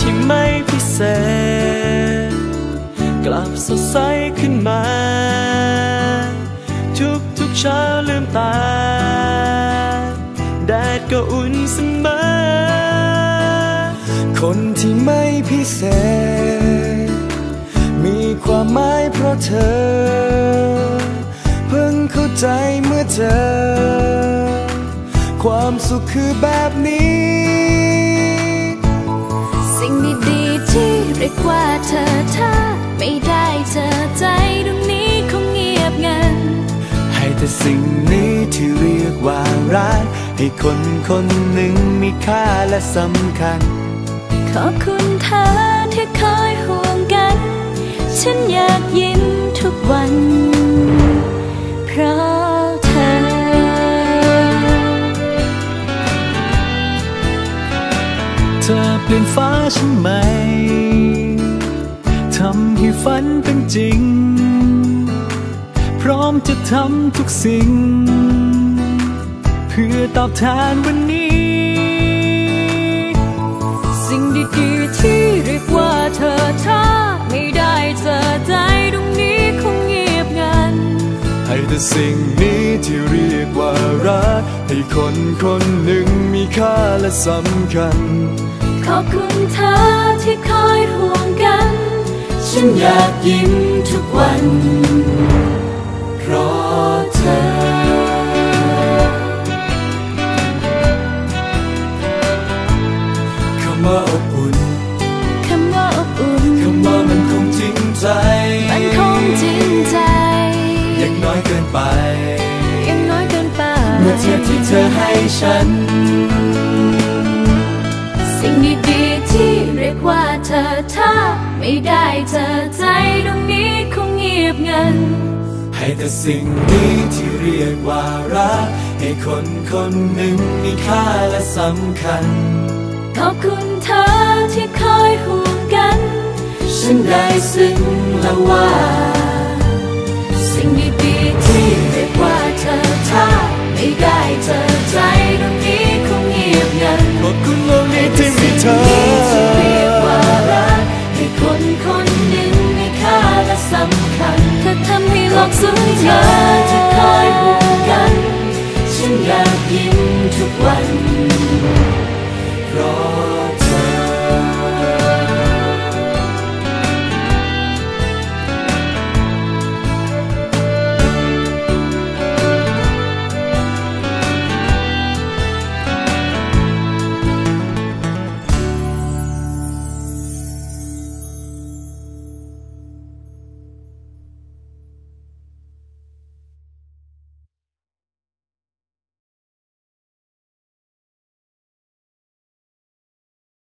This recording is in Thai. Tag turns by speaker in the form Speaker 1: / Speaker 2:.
Speaker 1: ที่ไม่พิเศษ กลับสดใสขึ้นมา ทุกทุกเช้าลืมตา แดดก็อุ่นเสมอ
Speaker 2: คนที่ไม่พิเศษ มีความหมายเพราะเธอ เพิ่งเข้าใจเมื่อเจอ ความสุขคือแบบนี้
Speaker 1: ให้แต่สิ่งนี้ที่เรียกว่ารักให้คนคนหนึ่งมีค่าและสำคัญ
Speaker 3: ขอบคุณเธอที่คอยห่วงกัน ฉันอยากยิ้มทุกวัน เพราะเธอ
Speaker 1: เธอเปลี่ยนฟ้าฉันไหม ทำให้ฝันเป็นจริงพร้อม จะทำทุกสิ่ง เพื่อตอบแทนวันนี้
Speaker 3: สิ่งดีๆที่เรียกว่าเธอถ้าไม่ได้เจอใจตรงนี้คงเงียบงัน
Speaker 1: ให้แต่สิ่งนี้ที่เรียกว่ารัก ให้คนคนหนึ่งมีค
Speaker 2: ่
Speaker 1: าและสำคัญ
Speaker 3: ขอบคุณเธอที่คอยห่วงกัน ฉันอยากยิ้มทุกวัน มื่อเทียบที่เธอให
Speaker 1: ้ฉัน
Speaker 3: สิ่งดีๆที่เรียกว่าเธอถ้าไม่ได้เจอใจตรงนี้คงเงียบงัน
Speaker 1: ให้แต่สิ่งนี้ที่เรียกว่ารัก ให้คนคนหนึ่งมีค่าและสำคัญ
Speaker 3: ขอบคุณเธอที่คอยห่วงกัน ฉันได้ซึ้งแล้วว่าสิ่งดี ส
Speaker 1: ำ
Speaker 3: คัญเธอทำให้โลกสวยงาม